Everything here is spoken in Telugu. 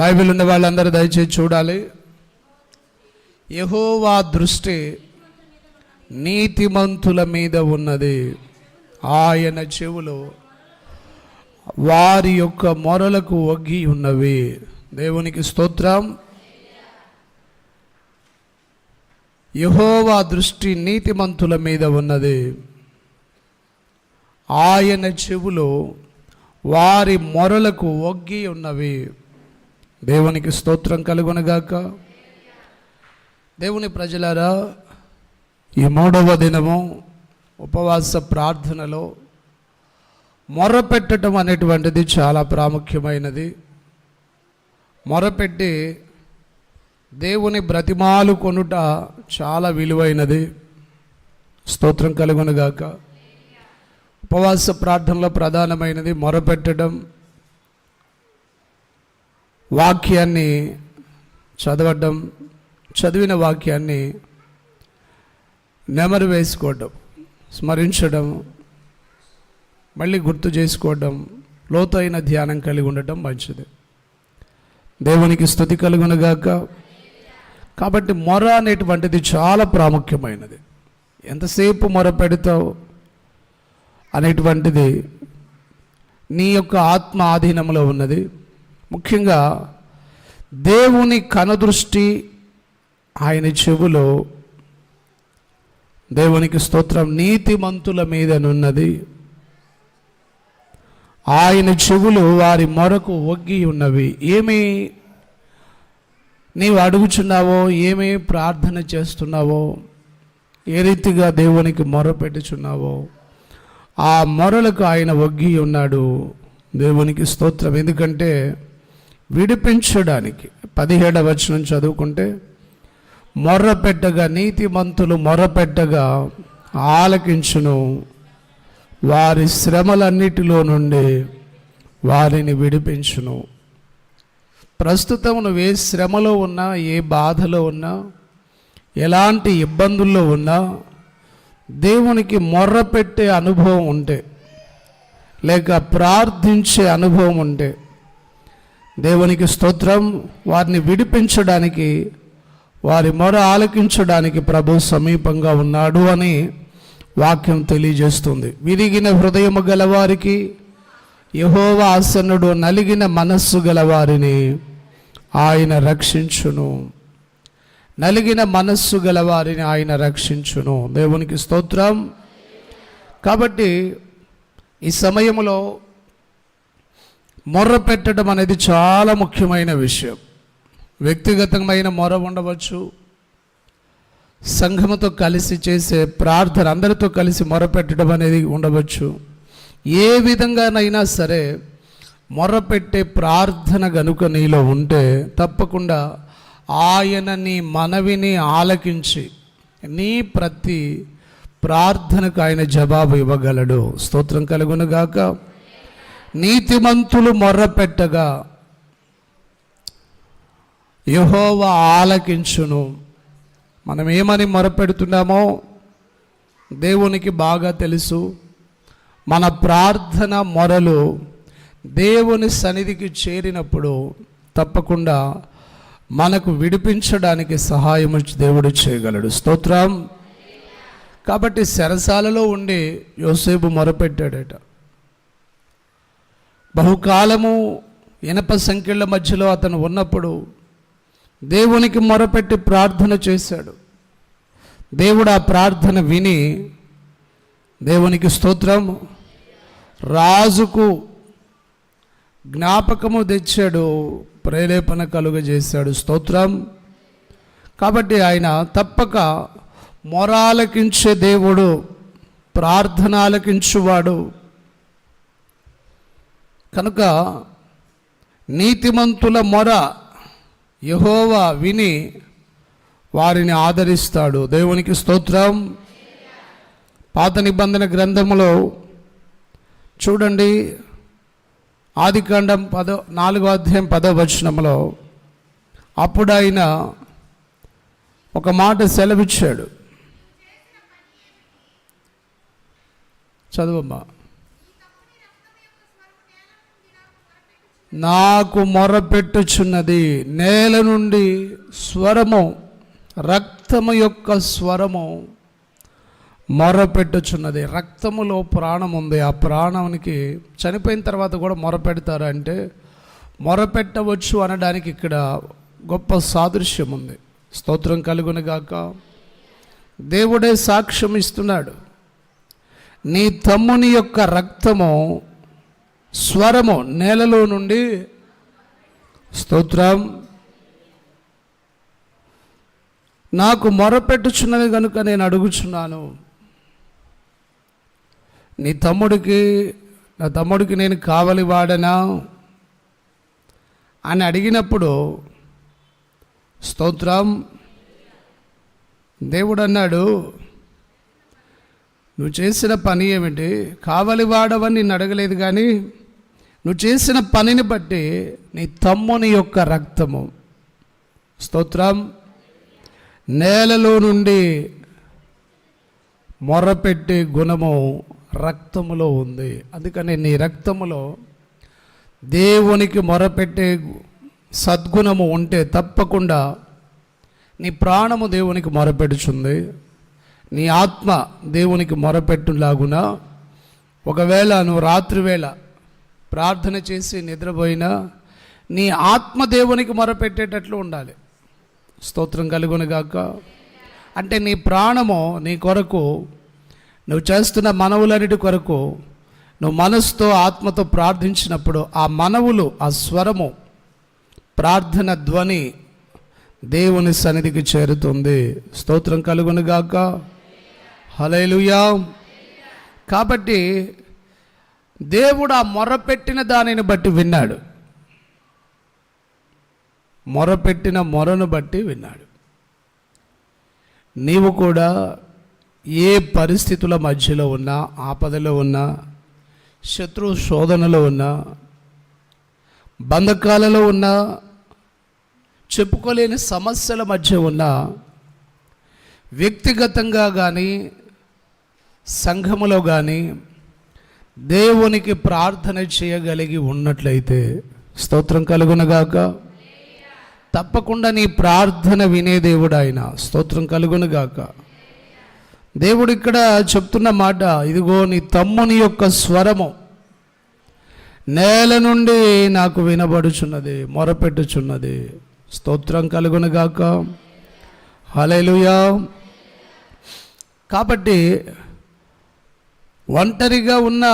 బైబిల్ ఉన్న వాళ్ళందరూ దయచేసి చూడాలి. యహోవా దృష్టి నీతిమంతుల మీద ఉన్నది. ఆయన చెవులు వారి యొక్క మొరలకు ఒగ్గి ఉన్నవి. దేవునికి స్తోత్రం. యహోవా దృష్టి నీతిమంతుల మీద ఉన్నది. ఆయన చెవులు వారి మొరలకు ఒగ్గి ఉన్నవి. దేవునికి స్తోత్రం కలుగునగాక. దేవుని ప్రజలారా ఈ మూడవ దినము ఉపవాస ప్రార్థనలో మొరపెట్టడం అనేటువంటిది చాలా ప్రాముఖ్యమైనది. మొరపెట్టి దేవుని బ్రతిమాలు కొనుట చాలా విలువైనది. స్తోత్రం కలుగునగాక. ఉపవాస ప్రార్థనలో ప్రధానమైనది మొరపెట్టడం. వాక్యాన్ని చదవడం చదివిన వాక్యాన్ని నెమరు వేసుకోవడం స్మరించడం మళ్ళీ గుర్తు చేసుకోవడం లోతైన ధ్యానం కలిగి ఉండటం మంచిది. దేవునికి స్థుతి కలుగునగాక కాబట్టి మొర అనేటువంటిది చాలా ప్రాముఖ్యమైనది. ఎంతసేపు మొర పెడతావు అనేటువంటిది నీ యొక్క ఆత్మ ఆధీనంలో ఉన్నది. ముఖ్యంగా దేవుని కనదృష్టి ఆయన చెవులో దేవునికి స్తోత్రం నీతిమంతుల మీదనున్నది ఆయన చెవులు వారి మొరకు ఒగ్గి ఉన్నవి. ఏమి నీవు అడుగుచున్నావో ఏమి ప్రార్థన చేస్తున్నావో ఏ రీతిగా దేవునికి మొర పెట్టుచున్నావో ఆ మొరలకు ఆయన ఒగ్గి ఉన్నాడు. దేవునికి స్తోత్రం. ఎందుకంటే విడిపించడానికి. పదిహేడవ వచనం చదువుకుంటే మొర్రపెట్టగా నీతిమంతులు మొర్రపెట్టగా ఆలకించును. వారి శ్రమలన్నిటిలో నుండి వారిని విడిపించును. ప్రస్తుతం నువ్వు ఏ శ్రమలో ఉన్నా ఏ బాధలో ఉన్నా ఎలాంటి ఇబ్బందుల్లో ఉన్నా దేవునికి మొర్ర పెట్టే అనుభవం ఉంటే లేక ప్రార్థించే అనుభవం ఉంటే దేవునికి స్తోత్రం. వారిని విడిపించడానికి వారి మొర ఆలకించడానికి ప్రభు సమీపంగా ఉన్నాడు అని వాక్యం తెలియజేస్తుంది. విరిగిన హృదయము గలవారికి యహోవ ఆసనుడు నలిగిన మనస్సు గలవారిని ఆయన రక్షించును. నలిగిన మనస్సు గలవారిని ఆయన రక్షించును. దేవునికి స్తోత్రం. కాబట్టి ఈ సమయంలో మొర్ర పెట్టడం అనేది చాలా ముఖ్యమైన విషయం. వ్యక్తిగతమైన మొర ఉండవచ్చు. సంఘముతో కలిసి చేసే ప్రార్థన అందరితో కలిసి మొరపెట్టడం అనేది ఉండవచ్చు. ఏ విధంగానైనా సరే మొరపెట్టే ప్రార్థన గనుక నీలో ఉంటే తప్పకుండా ఆయన నీ మనవిని ఆలకించి నీ ప్రతి ప్రార్థనకు ఆయన జవాబు ఇవ్వగలడు. స్తోత్రం కలుగునుగాక నీతిమంతులు మొర్రపెట్టగా యహోవ ఆలకించును. మనం ఏమని మొరపెడుతున్నామో దేవునికి బాగా తెలుసు. మన ప్రార్థన మొరలు దేవుని సన్నిధికి చేరినప్పుడు తప్పకుండా మనకు విడిపించడానికి సహాయం దేవుడు చేయగలడు. స్తోత్రం. కాబట్టి శరసాలలో ఉండి యోసేపు మొరపెట్టాడట. బహుకాలము ఇనప సంఖ్యల మధ్యలో అతను ఉన్నప్పుడు దేవునికి మొరపెట్టి ప్రార్థన చేశాడు. దేవుడు ఆ ప్రార్థన విని దేవునికి స్తోత్రం. రాజుకు జ్ఞాపకము తెచ్చాడు ప్రేరేపణ కలుగజేశాడు స్తోత్రం. కాబట్టి ఆయన తప్పక మొరాలకించే దేవుడు ప్రార్థన ఆలకించువాడు కనుక నీతిమంతుల మొర యహోవా విని వారిని ఆదరిస్తాడు. దేవునికి స్తోత్రం. పాత నిబంధన గ్రంథములో చూడండి. ఆదికాండం పదో నాలుగో అధ్యాయం పదో వచనంలో అప్పుడు ఆయన ఒక మాట సెలవిచ్చాడు. చదువమ్మా. నాకు మొరపెట్టుచున్నది నేల నుండి స్వరము రక్తము యొక్క స్వరము మొరపెట్టుచున్నది. రక్తములో ప్రాణం ఉంది. ఆ ప్రాణానికి చనిపోయిన తర్వాత కూడా మొరపెడతారు అంటే మొరపెట్టవచ్చు అనడానికి ఇక్కడ గొప్ప సాదృశ్యం ఉంది. స్తోత్రం కలుగునగాక దేవుడే సాక్ష్యం ఇస్తున్నాడు. నీ తమ్ముని యొక్క రక్తము స్వరము నేలలో నుండి స్తోత్రం. నాకు మొరపెట్టుచున్నది కనుక నేను అడుగుచున్నాను. నీ తమ్ముడికి నా తమ్ముడికి నేను కావలి వాడనా? అని అడిగినప్పుడు స్తోత్రం. దేవుడు అన్నాడు నువ్వు చేసిన పని ఏమిటి? కావలి వాడవని నిన్ను అడగలేదు కానీ నువ్వు చేసిన పనిని బట్టి నీ తమ్ముని యొక్క రక్తము. స్తోత్రం. నేలలో నుండి మొర్రపెట్టే గుణము రక్తములో ఉంది. అందుకని నీ రక్తములో దేవునికి మొరపెట్టే సద్గుణము ఉంటే తప్పకుండా నీ ప్రాణము దేవునికి మొరపెడుచుంది. నీ ఆత్మ దేవునికి మొరపెట్టులాగున. ఒకవేళ నువ్వు రాత్రివేళ ప్రార్థన చేసి నిద్రపోయినా నీ ఆత్మదేవునికి మొరపెట్టేటట్లు ఉండాలి. స్తోత్రం కలుగునగాక అంటే నీ ప్రాణము నీ కొరకు నువ్వు చేస్తున్న మనవులన్నిటి కొరకు నువ్వు మనసుతో ఆత్మతో ప్రార్థించినప్పుడు ఆ మనవులు ఆ స్వరము ప్రార్థన ధ్వని దేవుని సన్నిధికి చేరుతుంది. స్తోత్రం కలుగునుగాక హలేలుయా కాబట్టి దేవుడు ఆ మొరపెట్టిన దానిని బట్టి విన్నాడు. మొరపెట్టిన మొరను బట్టి విన్నాడు. నీవు కూడా ఏ పరిస్థితుల మధ్యలో ఉన్నా ఆపదలో ఉన్నా శత్రు శోధనలో ఉన్నా బంధకాలలో ఉన్నా చెప్పుకోలేని సమస్యల మధ్య ఉన్నా వ్యక్తిగతంగా కానీ సంఘములో కానీ దేవునికి ప్రార్థన చేయగలిగి ఉన్నట్లయితే స్తోత్రం కలుగునగాక. తప్పకుండా నీ ప్రార్థన వినే దేవుడు ఆయన స్తోత్రం కలుగునగాక. దేవుడు ఇక్కడ చెప్తున్న మాట ఇదిగో నీ తమ్ముని యొక్క స్వరము నేల నుండి నాకు వినబడుచున్నది మొరపెట్టుచున్నది. స్తోత్రం కలుగునగాక. హలేలుయా కాబట్టి ఒంటరిగా ఉన్న